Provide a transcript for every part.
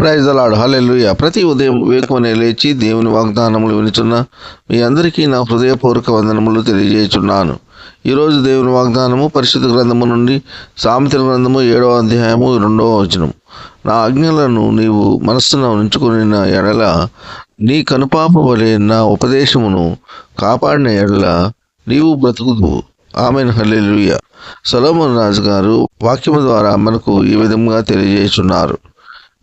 Praise అలాడు hallelujah ప్రతి ఉదయం వివేకమనే లేచి దేవుని వాగ్దానములు వినుచున్న మీ అందరికీ నా హృదయపూర్వక వందనములు తెలియజేస్తున్నాను ఈరోజు దేవుని వాగ్దానము పరిశుద్ధ గ్రంథము నుండి సామెతల గ్రంథము ఏడవ అధ్యాయము రెండవ వచనం. నా ఆజ్ఞలను నీవు మనస్సున ఉంచుకుని ఎడల నీ కనుపాప వలె నా ఉపదేశమును కాపాడిన ఎడల నీవు బ్రతుకుదు ఆమెను. హల్లెలుయ సలోమన్ రాజు గారు వాక్యము ద్వారా మనకు ఈ విధంగా తెలియజేస్తున్నారు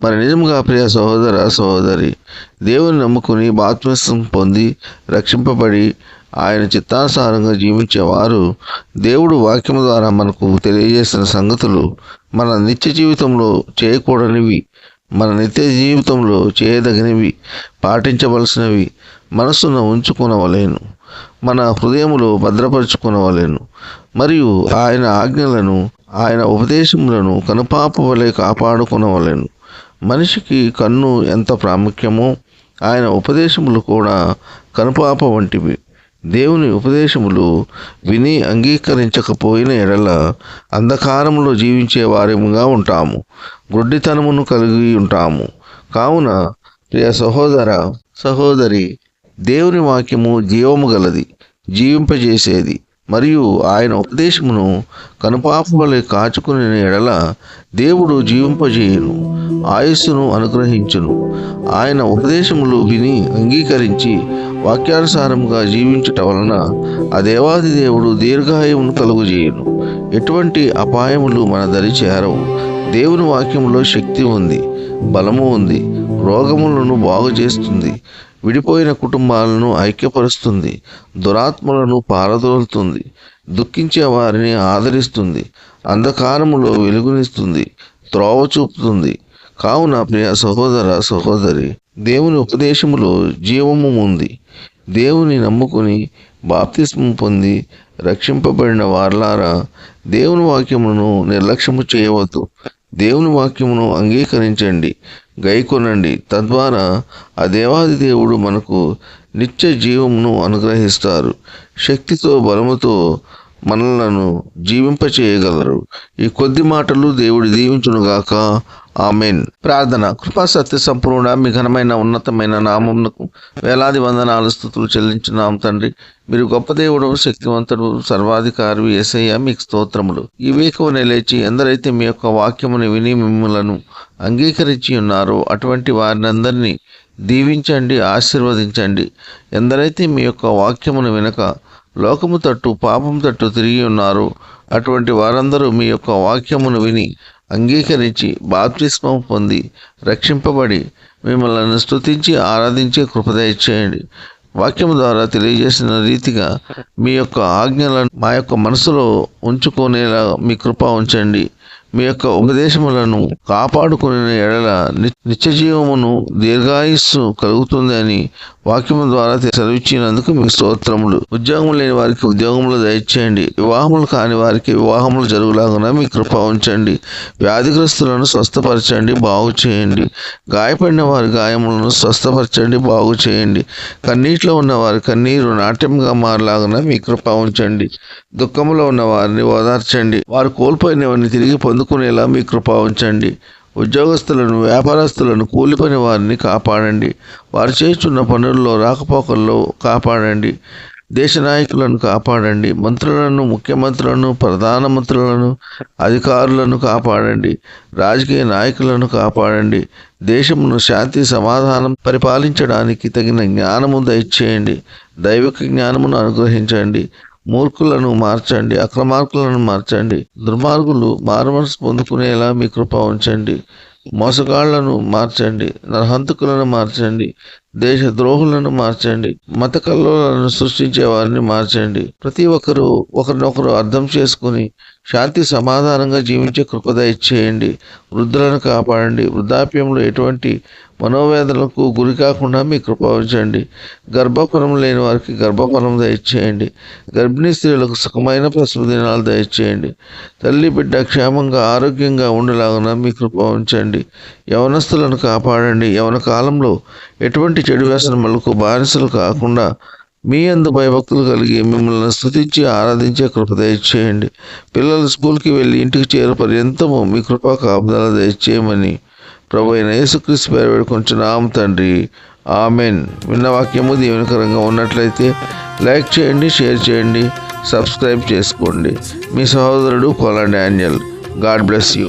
మరి నిజముగా ప్రియ సహోదర సహోదరి దేవుని నమ్ముకుని బాప్తిసం పొంది రక్షింపబడి ఆయన చిత్తానుసారంగా జీవించేవారు దేవుడు వాక్యం ద్వారా మనకు తెలియజేసిన సంగతులు మన నిత్య జీవితంలో చేయకూడనివి మన నిత్య జీవితంలో చేయదగినవి పాటించవలసినవి మనస్సును ఉంచుకునవలేను మన హృదయములో భద్రపరుచుకునవలేను మరియు ఆయన ఆజ్ఞలను ఆయన ఉపదేశములను కనుపాప వలె కాపాడుకునవలేను. మనిషికి కన్ను ఎంత ప్రాముఖ్యమో ఆయన ఉపదేశములు కూడా కనుపాప వంటివి. దేవుని ఉపదేశములు విని అంగీకరించకపోయిన ఎడల అంధకారంలో జీవించే వారముగా ఉంటాము. గుడ్డితనమును కలిగి ఉంటాము. కావున ప్రియ సహోదర సహోదరి దేవుని వాక్యము జీవము గలది జీవింపజేసేది మరియు ఆయన ఉపదేశమును కనుపాప వలె కాచుకుని ఎడల దేవుడు జీవింపజేయును ఆయుస్సును అనుగ్రహించును. ఆయన ఉపదేశములు విని అంగీకరించి వాక్యానుసారముగా జీవించుట వలన ఆ దేవాది దేవుడు దీర్ఘాయువును కలుగుజేయును. ఎటువంటి అపాయములు మన దరి చేరవు. దేవుని వాక్యంలో శక్తి ఉంది బలము ఉంది రోగములను బాగు చేస్తుంది విడిపోయిన కుటుంబాలను ఐక్యపరుస్తుంది దురాత్మలను పారదోలుతుంది దుఃఖించే వారిని ఆదరిస్తుంది. అంధకారములో వెలుగునిస్తుంది. త్రోవ చూపుతుంది. కావున ప్రియ సహోదర సహోదరి దేవుని ఉపదేశములో జీవము ఉంది. దేవుని నమ్ముకుని బాప్తిస్మం పొంది రక్షింపబడిన వార్లారా దేవుని వాక్యమును నిర్లక్ష్యము చేయవద్దు. దేవుని వాక్యమును అంగీకరించండి. గైకొనండి. తద్వారా ఆ దేవాది దేవుడు మనకు నిత్య జీవమును అనుగ్రహిస్తారు. శక్తితో బలముతో మనలను జీవింపచేయగలరు. ఈ కొద్ది మాటలు దేవుడు దీవించునుగాక ఆమెన్. ప్రార్థన. కృపా సత్య సంపూర్ణ మీ ఘనమైన ఉన్నతమైన నామమునకు వేలాది వందనాలు స్థుతులు చెల్లించున్నాం తండ్రి. మీరు గొప్ప దేవుడు శక్తివంతుడు సర్వాధికారి ఏసయ్య మీకు స్తోత్రములు. ఈ వేకువనే లేచి ఎందరైతే మీ యొక్క వాక్యముని విని మిమ్మలను అంగీకరించి ఉన్నారో అటువంటి వారిని అందరినీ దీవించండి ఆశీర్వదించండి. ఎందరైతే మీ యొక్క వాక్యమును వినక లోకము తట్టు పాపం తట్టు తిరిగి ఉన్నారు అటువంటి వారందరూ మీ యొక్క వాక్యమును విని అంగీకరించి బాప్తిస్మం పొంది రక్షింపబడి మిమ్మల్ని స్థుతించి ఆరాధించే కృపదయ చేయండి. వాక్యం ద్వారా తెలియజేసిన రీతిగా మీ యొక్క ఆజ్ఞలను మా యొక్క మనసులో ఉంచుకునేలా మీ కృప ఉంచండి. మీ యొక్క ఉపదేశములను కాపాడుకునే ఎడల ని- నిత్య జీవమును దీర్ఘాయుస్సు కలుగుతుంది అని వాక్యము ద్వారా సెలవిచ్చినందుకు మీకు స్తోత్రములు. ఉద్యోగం లేని వారికి ఉద్యోగములు దయచేయండి. వివాహములు కాని వారికి వివాహములు జరుగులాగున మీ కృప ఉంచండి. వ్యాధిగ్రస్తులను స్వస్థపరచండి బాగు చేయండి. గాయపడిన వారి గాయములను స్వస్థపరచండి బాగు చేయండి. కన్నీటిలో ఉన్న వారి కన్నీరు నాట్యంగా మారలాగున మీ కృప ఉంచండి. దుఃఖంలో ఉన్న వారిని ఓదార్చండి. వారు కోల్పోయినవన్నీ తిరిగి పొందు అందుకునేలా మీ కృప ఉంచండి. ఉద్యోగస్తులను వ్యాపారస్తులను కూలిపని వారిని కాపాడండి. వారు చేస్తున్న పనుల్లో రాకపోకల్లో కాపాడండి. దేశ నాయకులను కాపాడండి. మంత్రులను ముఖ్యమంత్రులను ప్రధానమంత్రులను అధికారులను కాపాడండి. రాజకీయ నాయకులను కాపాడండి. దేశమును శాంతి సమాధానం పరిపాలించడానికి తగిన జ్ఞానము దయచేయండి. దైవిక జ్ఞానమును అనుగ్రహించండి. మూర్ఖులను మార్చండి అక్రమార్కులను మార్చండి దుర్మార్గులు మారుమనసు పొందుకునేలా మీ కృప ఉంచండి మోసగాళ్ళను మార్చండి నరహంతకులను మార్చండి దేశ ద్రోహులను మార్చండి మత కల్లోలను సృష్టించే వారిని మార్చండి. ప్రతి ఒక్కరూ ఒకరినొకరు అర్థం చేసుకుని శాంతి సమాధానంగా జీవించే కృపద ఇచ్చేయండి. వృద్ధులను కాపాడండి. వృద్ధాప్యంలో ఎటువంటి మనోవేదనలకు గురి కాకుండా మీ కృప ఉంచండి. గర్భఫలం లేని వారికి గర్భఫలం దయచేయండి. గర్భిణీ స్త్రీలకు సుఖమైన ప్రసవ దినాలు దయచేయండి. తల్లి బిడ్డ క్షేమంగా ఆరోగ్యంగా ఉండలాగున మీ కృప ఉంచండి. యవనస్తులను కాపాడండి. యవన కాలంలో ఎటువంటి చెడు వ్యసనములకు బానిసలు కాకుండా మీ అందు భయభక్తులు కలిగి మిమ్మల్ని స్తుతించి ఆరాధించే కృప దయచేయండి. పిల్లలు స్కూల్కి వెళ్ళి ఇంటికి చేరు పర్యంతము మీ కృపా కాపుదల దయచేయమని ప్రభు అయిన యేసుక్రీస్తు పేరు వేడుకొంచున్నాం తండ్రి. ఆమెన్. విన్న వాక్యము దీవెనకరంగా ఉన్నట్లయితే లైక్ చేయండి షేర్ చేయండి సబ్స్క్రైబ్ చేసుకోండి. మీ సహోదరుడు పొలా డానియల్. God bless you.